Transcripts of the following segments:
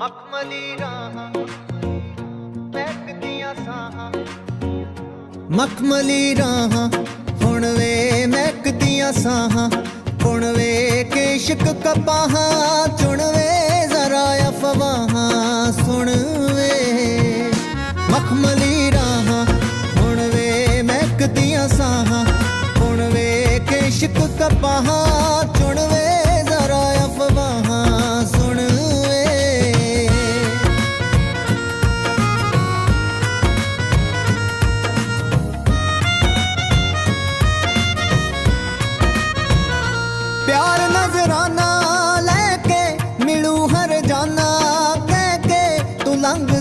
ਮਖਮਲੀ ਰਾਹਾਂ ਮਹਿਕਦੀਆਂ ਸਾਹਾਂ। ਮਖਮਲੀ ਰਾਹਾਂ, ਹੁਣ ਵੇ ਮਹਿਕਦੀਆਂ ਸਾਹਾਂ। ਹੁਣ ਵੇ ਕੇਸ਼ਕ ਕਪਾਹਾਂ, ਚੁਣ ਵੇ ਜ਼ਰਾ ਅਫਵਾਹਾਂ। ਸੁਣ ਵੇ ਮਖਮਲੀ ਰਾਹਾਂ, ਹੁਣ ਵੇ ਮਹਿਕਦੀਆਂ ਸਾਹਾਂ। ਹੁਣ ਵੇ ਕੇਸ਼ਕ ਕਪਾਹਾਂ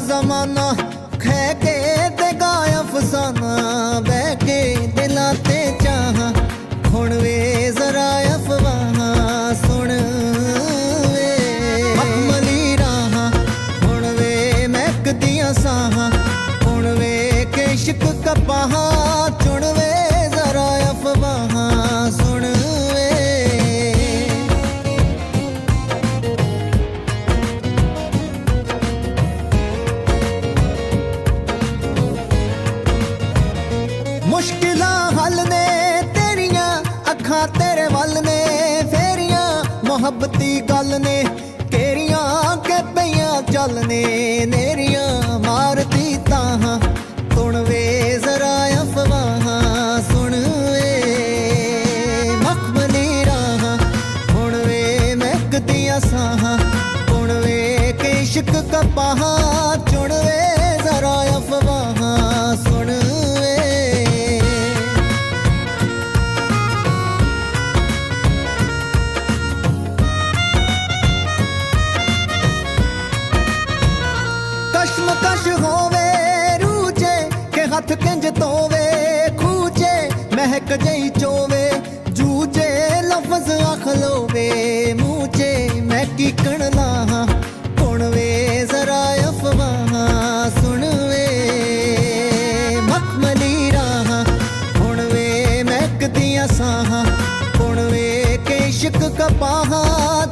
ਤੂੰ ਮੁਸ਼ਕਿਲਾਂ ਹੱਲ ਨੇ ਤੇਰੀਆਂ ਅੱਖਾਂ ਤੇਰੇ ਵੱਲ ਨੇ, ਫੇਰੀਆਂ ਮੁਹੱਬਤੀ ਗੱਲ ਨੇ, ਤੇਰੀਆਂ ਕਿ ਪਈਆਂ ਚੱਲ ਨੇ, ਨੇਰੀਆਂ ਮਾਰਦੀ ਤਾਹਾਂ ਸੁਣ ਵੇ ਜ਼ਰਾ ਅਫਵਾਹਾਂ, ਸੁਣ ਵੇ ਮਖਮਲੀ ਰਾਹਾਂ, ਹੁਣ ਵੇ ਮਹਿਕਦੀਆਂ ਸਾਹਾਂ, ਹੁਣ ਵੇ ਕੇਸ਼ਕ ਕਪਾਹਾਂ। ਕਸ਼ਮਕਸ਼ ਹੋਵੇ, ਰੂਚੇ, ਕਿ ਹੱਥ ਕਿੰਜ ਤੋਵੇ ਖੂਚੇ, ਮਹਿਕ ਜਈ ਚੋਵੇ, ਜੂਚੇ, ਲਫ਼ਜ਼ ਅਖਲੋਵੇ ਮੂਚੇ, ਮੈਂ ਕੀ ਕਣ ਲਾਹਾਂ ਹੁਣ ਵੇ ਜ਼ਰਾ ਅਫਵਾਹਾਂ ਸੁਣ ਵੇ ਮਖਮਲੀ ਰਾਹਾਂ ਹੁਣ ਵੇ ਮਹਿਕਦੀਆਂ ਸਾਹਾਂ ਹੁਣ ਵੇ ਕੇਸ਼ਕ ਕਪਾਹਾਂ